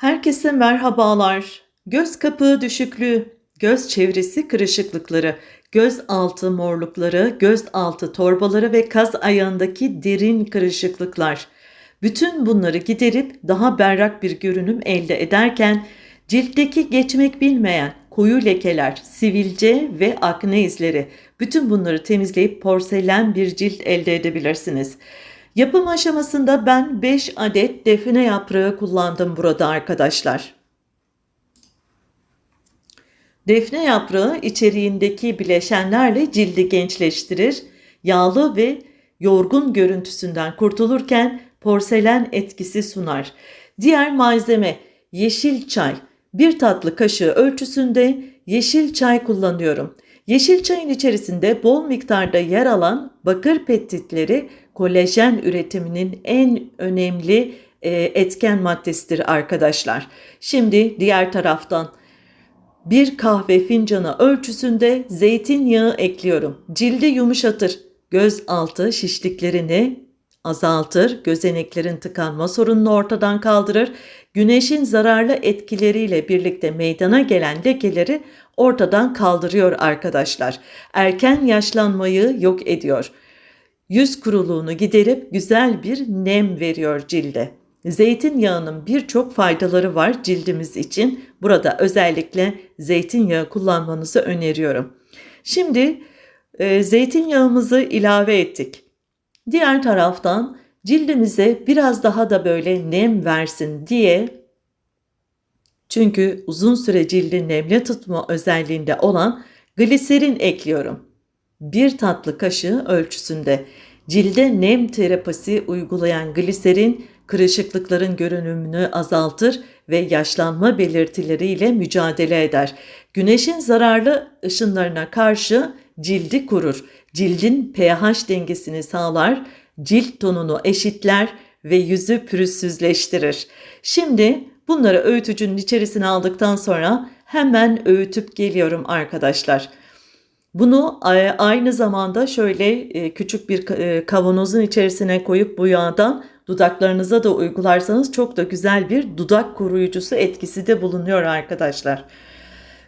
Herkese merhabalar. Göz kapağı düşüklüğü, göz çevresi kırışıklıkları, göz altı morlukları, göz altı torbaları ve kaz ayağındaki derin kırışıklıklar. Bütün bunları giderip daha berrak bir görünüm elde ederken ciltteki geçmek bilmeyen koyu lekeler, sivilce ve akne izleri bütün bunları temizleyip porselen bir cilt elde edebilirsiniz. Yapım aşamasında ben 5 adet define yaprağı kullandım burada arkadaşlar. Defne yaprağı içeriğindeki bileşenlerle cildi gençleştirir, yağlı ve yorgun görüntüsünden kurtulurken porselen etkisi sunar. Diğer malzeme yeşil çay. Bir tatlı kaşığı ölçüsünde yeşil çay kullanıyorum. Yeşil çayın içerisinde bol miktarda yer alan bakır peptitleri kolajen üretiminin en önemli e, etken maddesidir arkadaşlar. Şimdi diğer taraftan bir kahve fincanı ölçüsünde zeytinyağı ekliyorum. Cildi yumuşatır, göz altı şişliklerini azaltır, gözeneklerin tıkanma sorununu ortadan kaldırır, güneşin zararlı etkileriyle birlikte meydana gelen lekeleri ortadan kaldırıyor arkadaşlar. Erken yaşlanmayı yok ediyor. Yüz kuruluğunu giderip güzel bir nem veriyor cilde. Zeytinyağının birçok faydaları var cildimiz için. Burada özellikle zeytinyağı kullanmanızı öneriyorum. Şimdi e, zeytinyağımızı ilave ettik. Diğer taraftan cildimize biraz daha da böyle nem versin diye çünkü uzun süre cildi nemli tutma özelliğinde olan gliserin ekliyorum. Bir tatlı kaşığı ölçüsünde cilde nem terapisi uygulayan gliserin kırışıklıkların görünümünü azaltır ve yaşlanma belirtileriyle mücadele eder. Güneşin zararlı ışınlarına karşı cildi kurur. Cildin pH dengesini sağlar, cilt tonunu eşitler ve yüzü pürüzsüzleştirir. Şimdi bunları öğütücünün içerisine aldıktan sonra hemen öğütüp geliyorum arkadaşlar. Bunu aynı zamanda şöyle e, küçük bir e, kavanozun içerisine koyup bu yağdan dudaklarınıza da uygularsanız çok da güzel bir dudak koruyucusu etkisi de bulunuyor arkadaşlar.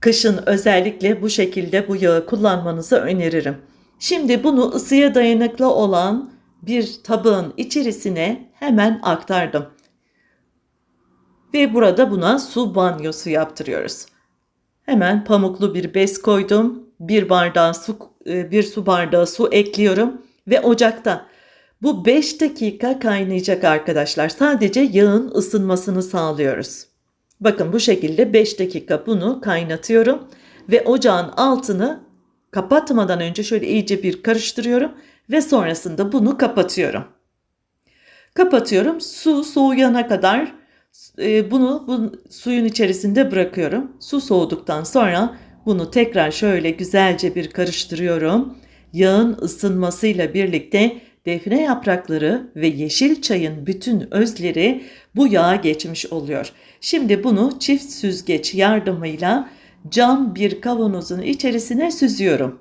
Kışın özellikle bu şekilde bu yağı kullanmanızı öneririm. Şimdi bunu ısıya dayanıklı olan bir tabağın içerisine hemen aktardım. Ve burada buna su banyosu yaptırıyoruz. Hemen pamuklu bir bez koydum. Bir bardağı su, e, bir su bardağı su ekliyorum ve ocakta bu 5 dakika kaynayacak arkadaşlar. Sadece yağın ısınmasını sağlıyoruz. Bakın bu şekilde 5 dakika bunu kaynatıyorum ve ocağın altını kapatmadan önce şöyle iyice bir karıştırıyorum ve sonrasında bunu kapatıyorum. Kapatıyorum. Su soğuyana kadar e, bunu bu suyun içerisinde bırakıyorum. Su soğuduktan sonra bunu tekrar şöyle güzelce bir karıştırıyorum. Yağın ısınmasıyla birlikte defne yaprakları ve yeşil çayın bütün özleri bu yağa geçmiş oluyor. Şimdi bunu çift süzgeç yardımıyla cam bir kavanozun içerisine süzüyorum.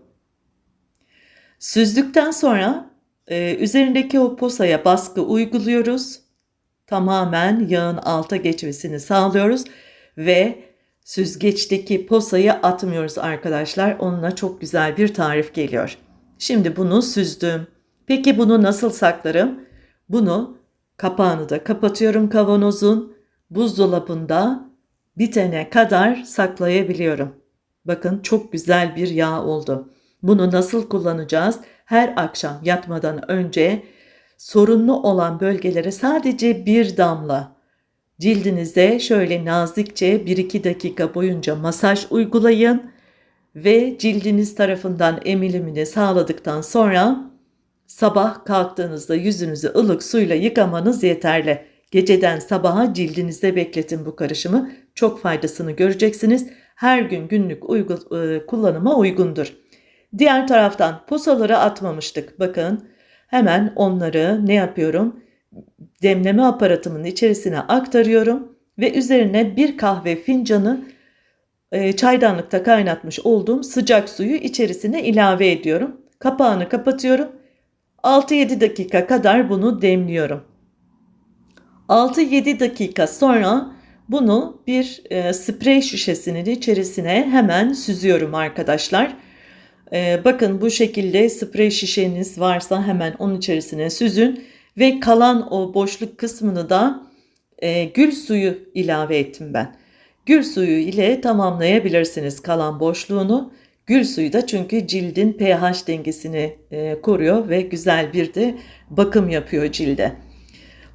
Süzdükten sonra e, üzerindeki o posaya baskı uyguluyoruz. Tamamen yağın alta geçmesini sağlıyoruz ve süzgeçteki posayı atmıyoruz arkadaşlar. Onunla çok güzel bir tarif geliyor. Şimdi bunu süzdüm. Peki bunu nasıl saklarım? Bunu kapağını da kapatıyorum kavanozun. Buzdolabında bitene kadar saklayabiliyorum. Bakın çok güzel bir yağ oldu. Bunu nasıl kullanacağız? Her akşam yatmadan önce sorunlu olan bölgelere sadece bir damla cildinize şöyle nazikçe 1-2 dakika boyunca masaj uygulayın ve cildiniz tarafından emilimini sağladıktan sonra sabah kalktığınızda yüzünüzü ılık suyla yıkamanız yeterli. Geceden sabaha cildinizde bekletin bu karışımı. Çok faydasını göreceksiniz. Her gün günlük uygu, e, kullanıma uygundur. Diğer taraftan posaları atmamıştık. Bakın hemen onları ne yapıyorum? Demleme aparatımın içerisine aktarıyorum ve üzerine bir kahve fincanı e, çaydanlıkta kaynatmış olduğum sıcak suyu içerisine ilave ediyorum. Kapağını kapatıyorum. 6-7 dakika kadar bunu demliyorum. 6-7 dakika sonra Bunu bir e, sprey şişesinin içerisine hemen süzüyorum arkadaşlar. E, bakın bu şekilde sprey şişeniz varsa hemen onun içerisine süzün ve kalan o boşluk kısmını da e, gül suyu ilave ettim ben. Gül suyu ile tamamlayabilirsiniz kalan boşluğunu. Gül suyu da çünkü cildin pH dengesini e, koruyor ve güzel bir de bakım yapıyor cilde.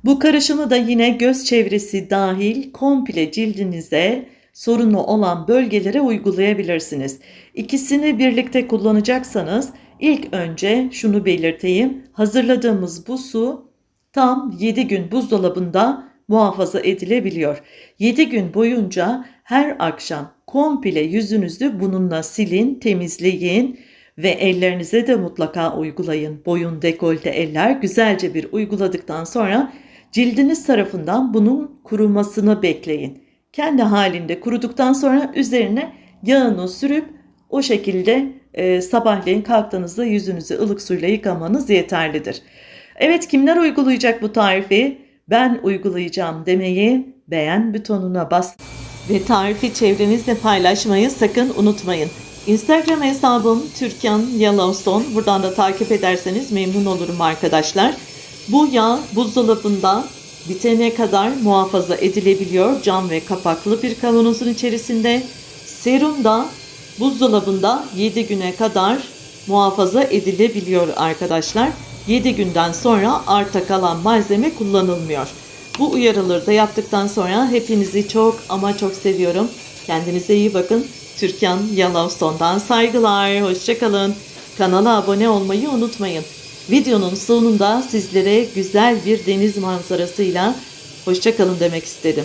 Bu karışımı da yine göz çevresi dahil komple cildinize sorunu olan bölgelere uygulayabilirsiniz. İkisini birlikte kullanacaksanız ilk önce şunu belirteyim. Hazırladığımız bu su tam 7 gün buzdolabında muhafaza edilebiliyor. 7 gün boyunca her akşam komple yüzünüzü bununla silin, temizleyin ve ellerinize de mutlaka uygulayın. Boyun, dekolte, eller güzelce bir uyguladıktan sonra cildiniz tarafından bunun kurumasını bekleyin. Kendi halinde kuruduktan sonra üzerine yağını sürüp o şekilde e, sabahleyin kalktığınızda yüzünüzü ılık suyla yıkamanız yeterlidir. Evet kimler uygulayacak bu tarifi? Ben uygulayacağım demeyi beğen butonuna bas ve tarifi çevrenizle paylaşmayı sakın unutmayın. Instagram hesabım Türkan Yellowstone. Buradan da takip ederseniz memnun olurum arkadaşlar. Bu yağ buzdolabında bitene kadar muhafaza edilebiliyor. Cam ve kapaklı bir kavanozun içerisinde. Serum da buzdolabında 7 güne kadar muhafaza edilebiliyor arkadaşlar. 7 günden sonra arta kalan malzeme kullanılmıyor. Bu uyarıları da yaptıktan sonra hepinizi çok ama çok seviyorum. Kendinize iyi bakın. Türkan Yellowstone'dan saygılar. Hoşçakalın. Kanala abone olmayı unutmayın. Videonun sonunda sizlere güzel bir deniz manzarasıyla hoşçakalın demek istedim.